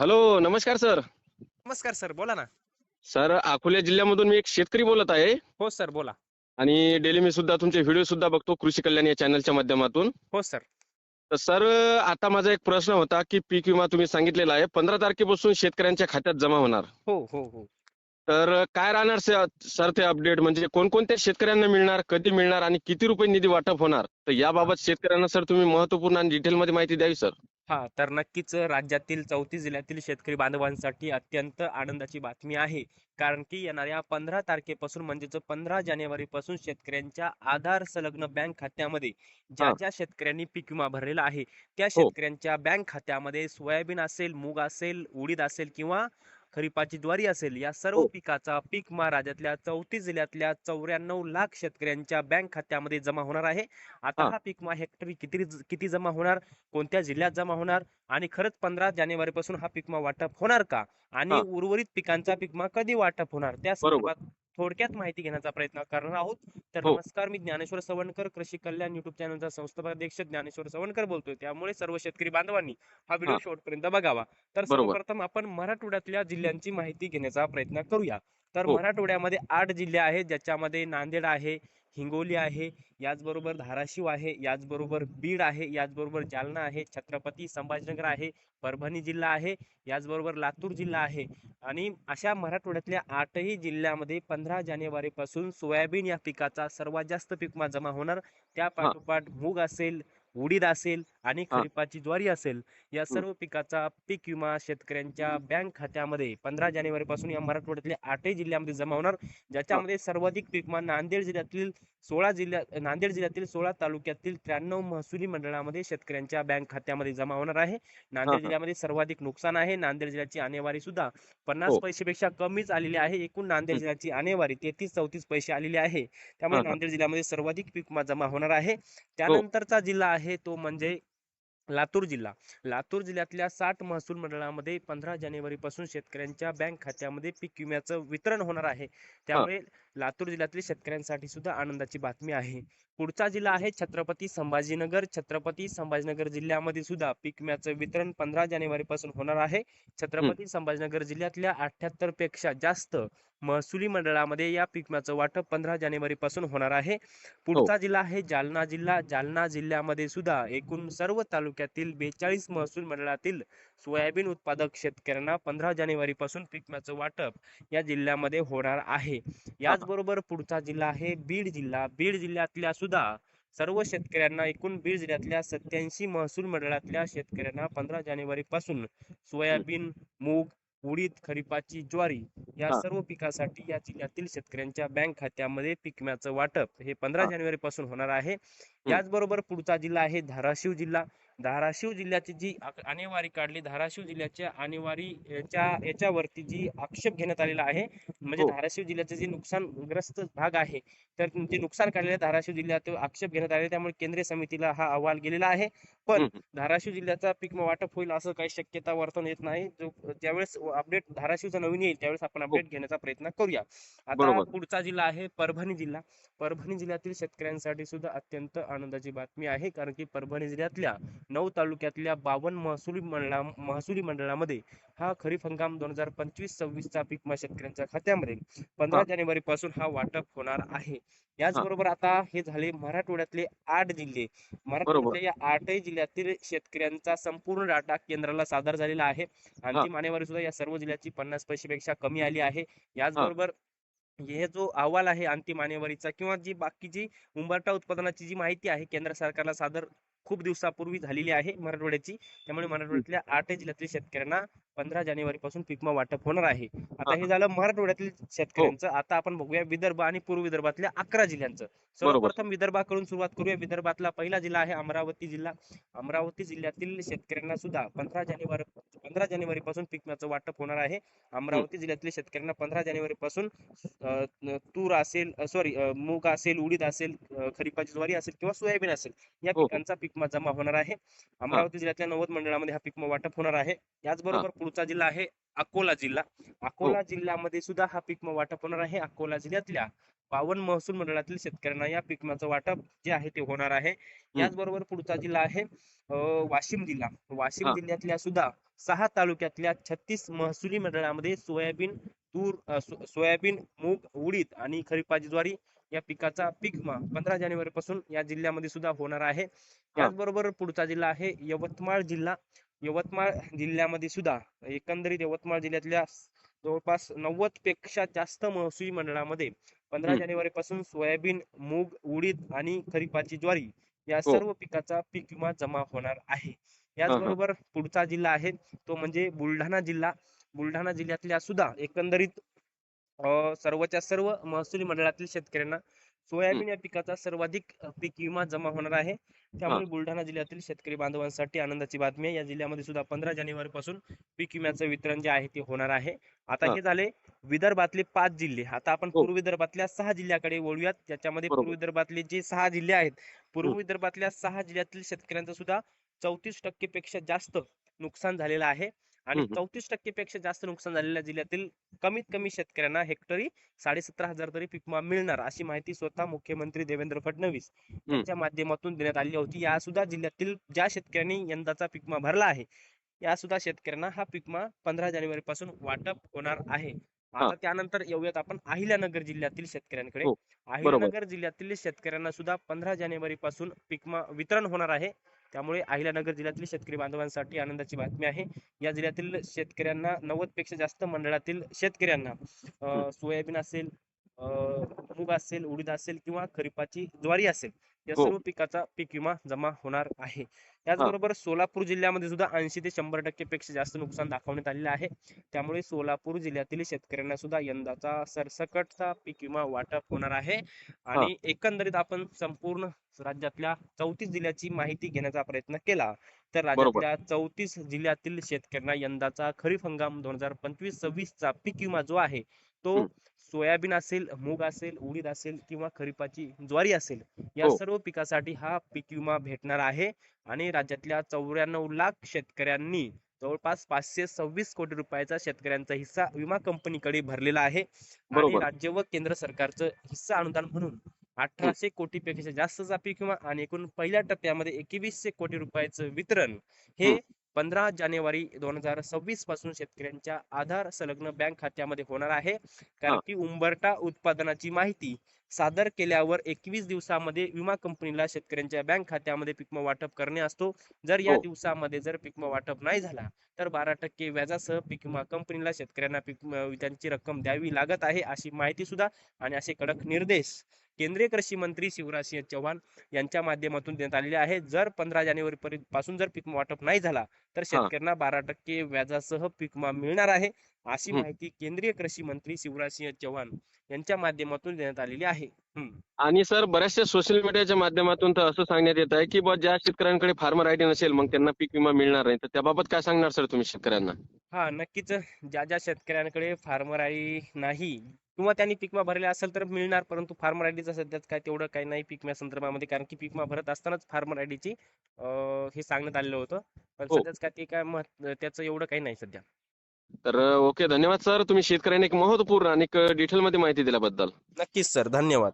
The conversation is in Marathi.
हॅलो नमस्कार सर. नमस्कार सर बोला ना. सर अकोला जिल्ह्यामधून मी एक शेतकरी बोलत आहे. हो सर बोला. आणि डेली मी सुद्धा तुमचे व्हिडिओ सुद्धा बघतो कृषी कल्याण या चॅनलच्या माध्यमातून. हो सर. तर सर आता माझा एक प्रश्न होता की पीक विमा तुम्ही सांगितलेला आहे. पंधरा तारखेपासून शेतकऱ्यांच्या खात्यात जमा होणार. हो हो हो. तर काय राहणार से- सर ते अपडेट? म्हणजे कोणकोणत्या शेतकऱ्यांना मिळणार कधी मिळणार आणि किती रुपये निधी वाटप होणार? तर याबाबत शेतकऱ्यांना सर तुम्ही महत्त्वपूर्ण आणि डिटेलमध्ये माहिती द्यावी सर. हा तर नक्कीच राज्यातील चौतीस जिल्ह्यातील शेतकरी बांधवांसाठी अत्यंत आनंदाची बातमी आहे कारण की येणाऱ्या पंधरा तारखेपासून म्हणजेच पंधरा जानेवारी पासून शेतकऱ्यांच्या आधार संलग्न बँक खात्यामध्ये ज्या हा. ज्या शेतकऱ्यांनी पीक विमा भरलेला आहे त्या हो. शेतकऱ्यांच्या बँक खात्यामध्ये सोयाबीन असेल मूग असेल उडीद असेल किंवा खरीपाची ज्वारी असेल या सर्व हो. पिकाचा पीक विमा राज्यातल्या चौतीस जिल्ह्यातल्या चौऱ्याण्णव लाख शेतकऱ्यांच्या बँक खात्यामध्ये जमा होणार आहे आता हा. पीक हेक्टरी किती किती जमा होणार कोणत्या जिल्ह्यात जमा होणार आणि खरंच पंधरा जानेवारी पासून हा पीक विमा वाटप होणार का आणि. उर्वरित पिकांचा पीक विमा कधी वाटप होणार त्या. संदर्भात थोडक्यात माहिती घेण्याचा प्रयत्न करणार आहोत तर हो. नमस्कार मी ज्ञानेश्वर सवणकर कृषी कल्याण युट्यूब चॅनलचा संस्थापक अध्यक्ष ज्ञानेश्वर सवणकर बोलतोय त्यामुळे सर्व शेतकरी बांधवांनी हा व्हिडिओ हा. शेवटपर्यंत बघावा तर बरोबर. सर्वप्रथम आपण मराठवाड्यातल्या जिल्ह्यांची माहिती घेण्याचा प्रयत्न करूया तर हो. मराठवाड्यामध्ये आठ जिल्हे आहेत ज्याच्यामध्ये नांदेड आहे हिंगोली आहे याचबरोबर धाराशिव आहे याचबरोबर बीड आहे याचबरोबर जालना आहे छत्रपती संभाजीनगर आहे परभणी जिल्हा आहे याचबरोबर लातूर जिल्हा आहे. आणि अशा मराठवाड्यातल्या आठही जिल्ह्यामध्ये पंधरा जानेवारी पासून सोयाबीन या पिकाचा सर्वात जास्त पीक जमा होणार. त्या पाठोपाठ मूग असेल उडीद असेल आणि हा. खरीपाची ज्वारी असेल या सर्व पिकाचा पीक विमा शेतकऱ्यांच्या बँक खात्यामध्ये पंधरा जानेवारी पासून या मराठवाड्यातल्या आठही जिल्ह्यामध्ये जमा होणार. ज्याच्यामध्ये सर्वाधिक पीक विमा नांदेड जिल्ह्यातील सोळा जिल्ह्या नांदेड जिल्ह्यातील सोळा तालुक्यातील त्र्याण्णव महसुली मंडळामध्ये शेतकऱ्यांच्या बँक खात्यामध्ये जमा होणार आहे. नांदेड हा. जिल्ह्यामध्ये सर्वाधिक नुकसान आहे. नांदेड जिल्ह्याची आणेवारी सुद्धा पन्नास हो. पैशापेक्षा कमीच आलेली आहे. एकूण नांदेड हं. जिल्ह्याची आणेवारी तेहतीस चौतीस पैसे आलेली आहे. त्यामुळे हा, हा. नांदेड जिल्ह्यामध्ये सर्वाधिक पीक विमा जमा होणार आहे. त्यानंतरचा जिल्हा आहे तो म्हणजे लातूर जिल्हा. लातूर जिल्ह्यातल्या साठ महसूल मंडळामध्ये पंधरा जानेवारी पासून शेतकऱ्यांच्या बँक खात्यामध्ये पीक विम्याचं वितरण होणार आहे. त्यामुळे लातूर जिल्ह्यातील शेतकऱ्यांसाठी सुद्धा आनंदाची बातमी आहे. पुढचा जिल्हा आहे छत्रपती संभाजीनगर. छत्रपती संभाजीनगर जिल्ह्यामध्ये सुद्धा पीक विम्याचं वितरण पंधरा जानेवारी पासून होणार आहे. छत्रपती संभाजीनगर जिल्ह्यातल्या अठ्याहत्तरपेक्षा जास्त महसुली मंडळामध्ये या पीक विम्याचं वाटप पंधरा जानेवारी पासून होणार आहे. पुढचा जिल्हा आहे जालना जिल्हा. जालना जिल्ह्यामध्ये सुद्धा एकूण सर्व तालुक्यातील बेचाळीस महसूल मंडळातील सोयाबीन उत्पादक शेतकऱ्यांना पंधरा जानेवारी पासून पीक विम्याचं वाटप या जिल्ह्यामध्ये होणार आहे. याचबरोबर पुढचा जिल्हा आहे बीड जिल्हा. बीड जिल्ह्यातल्या सुद्धा सर्व शेतकऱ्यांना एकूण बीड जिल्ह्यातल्या सत्याऐंशी महसूल मंडळातल्या शेतकऱ्यांना पंधरा जानेवारी पासून सोयाबीन मूग उडीद खरीपाची ज्वारी या. सर्व पिकासाठी या जिल्ह्यातील शेतकऱ्यांच्या बँक खात्यामध्ये पीक वाटप हे पंधरा. जानेवारी पासून होणार आहे याचबरोबर पुढचा जिल्हा आहे धाराशिव जिल्हा धाराशिव जिल्ह्याची जी आणेवारी काढली धाराशिव जिल्ह्याच्या आणेवारी याच्या याच्यावरती जी आक्षेप घेण्यात आलेला आहे म्हणजे हो. धाराशिव जिल्ह्याचे जे नुकसानग्रस्त भाग आहे तर जे नुकसान काढलेले धाराशिव जिल्ह्यात आक्षेप घेण्यात आले त्यामुळे केंद्रीय समितीला हा अहवाल गेलेला आहे पण. धाराशिव जिल्ह्याचा पीक वाटप होईल असं काही शक्यता वर्तवून येत नाही जो ज्यावेळेस अपडेट धाराशिवचा नवीन येईल त्यावेळेस आपण अपडेट घेण्याचा प्रयत्न करूया आता. पुढचा जिल्हा आहे परभणी जिल्हा परभणी जिल्ह्यातील शेतकऱ्यांसाठी सुद्धा अत्यंत आनंदाची बातमी आहे कारण की परभणी जिल्ह्यातल्या नऊ तालुक्यातल्या बावन्न महसुली मंडळा महसुली मंडळामध्ये हा खरीप हंगाम दोन हजार पंचवीस सव्वीस चा पीक विमा शेतकऱ्यांच्या खात्यामध्ये. पंधरा. जानेवारी पासून हा वाटप होणार आहे. याचबरोबर आता हे झाले मराठवाड्यातले आठ जिल्हे. मराठवाड्याच्या या आठही जिल्ह्यातील शेतकऱ्यांचा संपूर्ण डाटा केंद्राला सादर झालेला आहे. अंतिम आणेवारी सुद्धा या सर्व जिल्ह्याची पन्नास पैशापेक्षा कमी आली आहे. याचबरोबर हे जो अहवाल आहे अंतिम आणेवारीचा किंवा जी बाकीची उंबरठा उत्पादनाची जी माहिती आहे केंद्र सरकारला सादर खूप दिवसापूर्वी झालेली आहे मराठवाड्याची. त्यामुळे मराठवाड्यातल्या आठ जिल्ह्यातील शेतकऱ्यांना पंधरा जानेवारी पासून पीक विमा वाटप होणार आहे. आता हे झालं मराठवाड्यातील शेतकऱ्यांचं. आता आपण बघूया विदर्भ आणि पूर्व विदर्भातल्या अकरा जिल्ह्यांचं. सर्वप्रथम विदर्भाकडून सुरुवात करूया. विदर्भातला पहिला जिल्हा आहे अमरावती जिल्हा. अमरावती जिल्ह्यातील शेतकऱ्यांना सुद्धा पंधरा जानेवारी पंधरा जानेवारी पासून पीक विम्याचं वाटप होणार आहे. अमरावती जिल्ह्यातील शेतकऱ्यांना पंधरा जानेवारी पासून तूर असेल सॉरी मूग असेल उडीद असेल खरीपाची ज्वारी असेल किंवा सोयाबीन असेल या हो. पिकांचा पीक विमा जमा होणार आहे. अमरावती जिल्ह्यातल्या नव्वद मंडळामध्ये हा पीक विमा वाटप होणार आहे. याचबरोबर पुढचा जिल्हा आहे अकोला जिल्हा. अकोला जिल्ह्यामध्ये सुद्धा हा पीक वाटप होणार आहे. अकोला जिल्ह्यातल्या बावन्न महसूल मंडळातील शेतकऱ्यांना या पीक विम्याचं वाटप जे आहे ते होणार आहे. याचबरोबर पुढचा जिल्हा आहे वाशिम जिल्हा. वाशिम हा. जिल्ह्यातल्या सुद्धा सहा तालुक्यातल्या छत्तीस महसुली मंडळामध्ये सोयाबीन तूर सोयाबीन मूग उडीद आणि खरीपाची ज्वारी या पिकाचा पीक विमा पंधरा जानेवारी पासून या जिल्ह्यामध्ये सुद्धा होणार आहे. याचबरोबर पुढचा जिल्हा आहे यवतमाळ जिल्हा. यवतमाळ जिल्ह्यामध्ये सुद्धा एकंदरीत यवतमाळ जिल्ह्यातल्या जवळपास नव्वदपेक्षा जास्त महसुली मंडळामध्ये पंधरा. जानेवारी पासून सोयाबीन मूग उडीद आणि खरीपाची ज्वारी या हो. सर्व पिकाचा पीक विमा जमा होणार आहे. याचबरोबर पुढचा जिल्हा आहे तो म्हणजे बुलढाणा जिल्हा. बुलढाणा जिल्ह्यातल्या सुद्धा एकंदरीत सर्वच्या सर्व महसुली मंडळातील शेतकऱ्यांना सोयाबीन या पिकाचा सर्वाधिक पीक विमा जमा होणार आहे त्यामुळे बुलढाणा जिल्ह्यातील शेतकरी बांधवांसाठी आनंदाची बातमी आहे या जिल्ह्यामध्ये सुद्धा पंधरा जानेवारी पासून पीक विम्याचं वितरण जे आहे ते होणार आहे आता हा. झाले विदर्भातले पाच जिल्हे आता आपण हो. पूर्व विदर्भातल्या सहा जिल्ह्याकडे वळूयात ज्याच्यामध्ये. पूर्व विदर्भातले जे सहा जिल्हे आहेत पूर्व. विदर्भातल्या सहा जिल्ह्यातील शेतकऱ्यांचं सुद्धा चौतीस टक्के पेक्षा जास्त नुकसान झालेलं आहे आणि हम्म. चौतीस टक्के पेक्षा जास्त नुकसान झालेल्या जिल्ह्यातील कमीत कमी शेतकऱ्यांना हेक्टरी साडेसतरा हजार तरी पीक विमा मिळणार अशी माहिती स्वतः मुख्यमंत्री देवेंद्र फडणवीस यांच्या माध्यमातून देण्यात आली होती. या सुद्धा जिल्ह्यातील ज्या शेतकऱ्यांनी यंदाचा पीक विमा भरला आहे या सुद्धा शेतकऱ्यांना हा पीक विमा पंधरा जानेवारी पासून वाटप होणार आहे. हा. आता त्यानंतर येऊयात आपण अहिल्यानगर जिल्ह्यातील शेतकऱ्यांकडे. हो, अहिल्यानगर जिल्ह्यातील शेतकऱ्यांना सुद्धा पंधरा जानेवारी पासून पीक विमा वितरण होणार आहे. त्यामुळे अहिल्यानगर जिल्ह्यातील शेतकरी बांधवांसाठी आनंदाची बातमी आहे. या जिल्ह्यातील शेतकऱ्यांना नव्वदपेक्षा जास्त मंडळातील शेतकऱ्यांना अं, सोयाबीन असेल मूग असेल उडीद असेल किंवा खरीपाची ज्वारी असेल या हो. सर्व पिकाचा पीक विमा जमा होणार आहे. त्याचबरोबर सोलापूर जिल्ह्यामध्ये सुद्धा ऐंशी ते शंभर टक्के पेक्षा जास्त नुकसान दाखवण्यात आलेलं आहे. त्यामुळे सोलापूर जिल्ह्यातील शेतकऱ्यांना सुद्धा यंदाचा सरसकटचा पीक विमा वाटप होणार आहे. आणि एकंदरीत आपण संपूर्ण राज्यातल्या चौतीस जिल्ह्याची माहिती घेण्याचा प्रयत्न केला तर राज्यातल्या चौतीस जिल्ह्यातील शेतकऱ्यांना यंदाचा खरीप हंगाम दोन हजार पंचवीस सव्वीस चा पीक विमा जो आहे तो. सोयाबीन असेल मूग असेल उडीद असेल किंवा खरीपाची ज्वारी असेल या हो. सर्व पिकासाठी हा पीक विमा भेटणार आहे आणि राज्यातल्या चौऱ्याण्णव लाख शेतकऱ्यांनी जवळपास पाचशे सव्वीस कोटी रुपयाचा शेतकऱ्यांचा हिस्सा विमा कंपनीकडे भरलेला आहे आणि. राज्य व केंद्र सरकारचं हिस्सा अनुदान म्हणून अठराशे कोटी पेक्षा जास्तचा पीक विमा आणि एकूण पहिल्या टप्प्यामध्ये एकवीसशे कोटी रुपयाचं वितरण हे हम्म. पंधरा जानेवारी दोन हजार सव्वीसपासून शेतकऱ्यांच्या आधार संलग्न बँक खात्यामध्ये होणार आहे कारण. की उंबरटा उत्पादनाची माहिती सादर केल्यावर एकवीस दिवसामध्ये विमा कंपनीला शेतकऱ्यांच्या बँक खात्यामध्ये पीक विमा वाटप करणे असतो जर या हो. दिवसामध्ये जर पीक विमा वाटप नाही झाला तर बारा टक्के व्याजासह पीक विमा कंपनीला शेतकऱ्यांना त्यांची रक्कम द्यावी लागत आहे अशी माहिती सुद्धा आणि असे कडक निर्देश केंद्रीय कृषी मंत्री शिवराज सिंह चौहान यांच्या माध्यमातून देण्यात आलेले आहे. जर पंधरा जानेवारी पर्यंत पासून जर पीक वाटप नाही झाला तर शेतकऱ्यांना बारा टक्के व्याजासह पीक विमा मिळणार आहे अशी. माहिती केंद्रीय कृषी मंत्री शिवराज सिंह चौहान यांच्या माध्यमातून देण्यात आलेली आहे. आणि सर बऱ्याचशा सोशल मीडियाच्या माध्यमातून तर असं सांगण्यात येत आहे की बुवा ज्या शेतकऱ्यांकडे फार्मर आयडी नसेल मग त्यांना पीक विमा मिळणार नाही. तर त्याबाबत काय सांगणार सर तुम्ही शेतकऱ्यांना? हा नक्कीच. ज्या ज्या शेतकऱ्यांकडे फार्मर आयडी नाही किंवा त्यांनी पीक विमा भरला असेल तर मिळणार परंतु फार्मर आयडीचं सध्याच काय तेवढं काही नाही पीक विमा संदर्भामध्ये कारण की पीक विमा भरत असतानाच फार्मर आयडीची हे सांगण्यात आलेलं होतं. पण हो. सध्याच काय ते काय त्याचं एवढं काही नाही सध्या. तर ओके धन्यवाद सर. तुम्ही शेतकऱ्यांना एक महत्त्वपूर्ण आणि डिटेल मध्ये माहिती दिल्याबद्दल. नक्कीच सर. धन्यवाद.